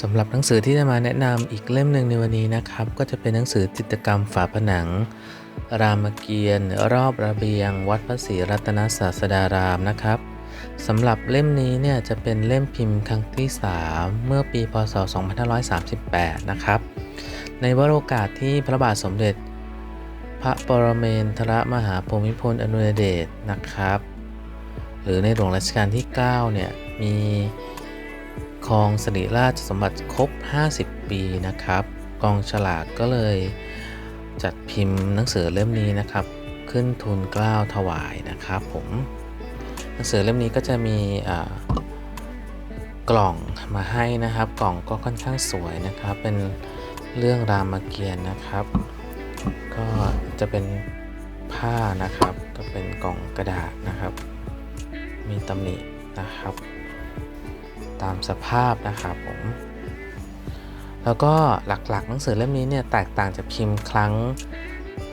สำหรับหนังสือที่จะมาแนะนำอีกเล่มหนึ่งในวันนี้นะครับ ก็จะเป็นหนังสือจิตรกรรมฝาผนัง รามเกียรติ์รอบระเบียง วัดพระศรีรัตนศาสดารามนะครับสำหรับเล่มนี้เนี่ยจะเป็นเล่มพิมพ์ครั้งที่ 3 เมื่อปีพศ 2538 นะครับ ในวโรกาสที่พระบาทสมเด็จ พระปรเมนทรมหาภูมิพลอดุลยเดชนะครับ หรือในหลวงรัชกาลที่ 9 เนี่ยมี ครองสิริราชสมบัติครบ 50 ปีนะครับ กองฉลากก็เลยจัดพิมพ์หนังสือเล่มนี้นะครับ ขึ้นทุนกล้าวถวายนะครับผมหนังสือเล่มนี้ก็จะมีกล่องมาให้นะครับ กล่องก็ค่อนข้างสวยนะครับ เป็นเรื่องรามเกียรตินะครับ ก็จะเป็นผ้านะครับ ก็เป็นกล่องกระดาษนะครับ มีตำหนินะครับ ตามสภาพนะครับผม แล้วก็หลักๆ หนังสือเล่มนี้เนี่ยแตกต่างจากพิมพ์ครั้ง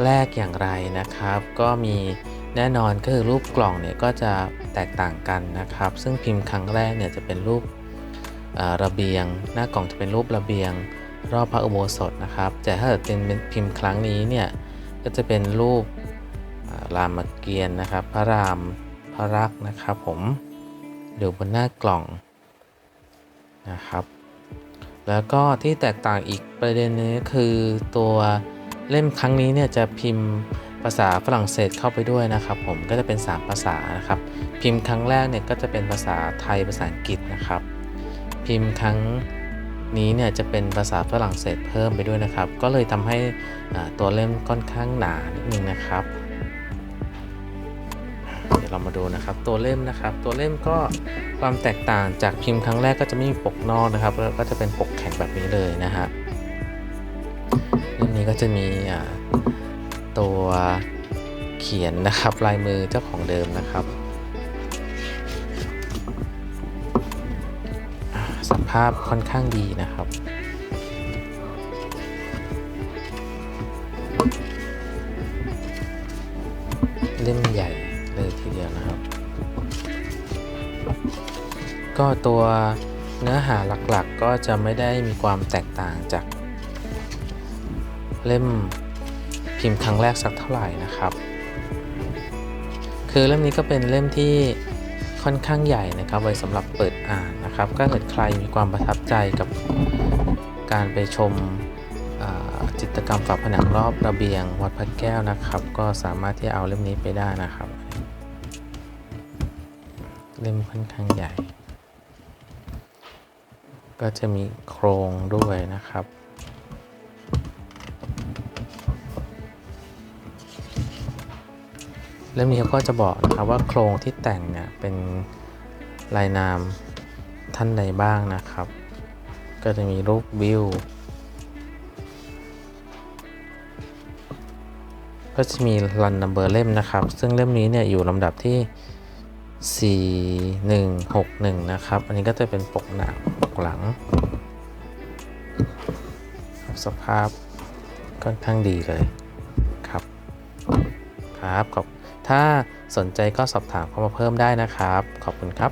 แรกอย่างไรนะครับ ก็มีแน่นอนก็คือรูปกล่องเนี่ยก็จะแตกต่างกันนะครับ ซึ่งพิมพ์ครั้งแรกเนี่ยจะเป็นรูประเบียง หน้ากล่องจะเป็นรูประเบียง รอบพระอุโบสถนะครับ แต่ถ้าเป็นพิมพ์ครั้งนี้เนี่ยก็จะเป็นรูปรามเกียรติ์นะครับ พระรามพระรักษ์นะครับผมอยู่บนหน้ากล่อง นะครับ แล้วก็ที่แตกต่างอีกประเด็นนึงก็คือตัวเล่มครั้งนี้เนี่ยจะพิมพ์ภาษาฝรั่งเศสเข้าไปด้วยนะครับ ผมก็จะเป็น 3 ภาษานะครับ พิมพ์ครั้งแรกเนี่ยก็จะเป็นภาษาไทยภาษาอังกฤษนะครับ พิมพ์ครั้งนี้เนี่ยจะเป็นภาษาฝรั่งเศสเพิ่มไปด้วยนะครับ ก็เลยทำให้ตัวเล่มค่อนข้างหนานิดนึงนะครับ เรามาดูนะครับ ตัวเล่มนะครับ ตัวเล่มก็ความแตกต่างจากพิมพ์ครั้งแรกก็จะไม่มีปกนอกนะครับ แล้วก็จะเป็นปกแข็งแบบนี้เลยนะฮะเล่มนี้ก็จะมีอ่าตัวเขียนนะครับลายมือเจ้าของเดิมนะครับสภาพค่อนข้างดีนะครับเล่มใหญ่ ก็ตัวเนื้อหาหลักๆก็จะไม่ได้มีความแตกต่างจาก เล่มพิมพ์ครั้งแรกสักเท่าไหร่นะครับ คือเล่มนี้ก็เป็นเล่มที่ค่อนข้างใหญ่นะครับ ไว้สำหรับเปิดอ่านนะครับ ก็เกิดใครมีความประทับใจกับการไปชมจิตรกรรมฝาผนังรอบระเบียงวัดพระแก้วนะครับ ก็สามารถที่เอาเล่มนี้ไปได้นะครับ เล่มค่อนข้างใหญ่ ก็จะมีโครงด้วยนะครับ เล่มนี้เขาก็จะบอกนะครับว่าโครงที่แต่งเนี่ยเป็นลายนามท่านใดบ้างนะครับ ก็จะมีรูปวิว ก็จะมีรันนัมเบอร์เล่มนะครับ ซึ่งเล่มนี้เนี่ยอยู่ลำดับที่ 4161 นะครับ อันนี้ก็จะเป็นปกหน้า กหลัง สภาพค่อนข้างดีเลยครับครับขอบถ้าสนใจก็สอบถามเข้ามาเพิ่มได้นะครับ ขอบคุณครับ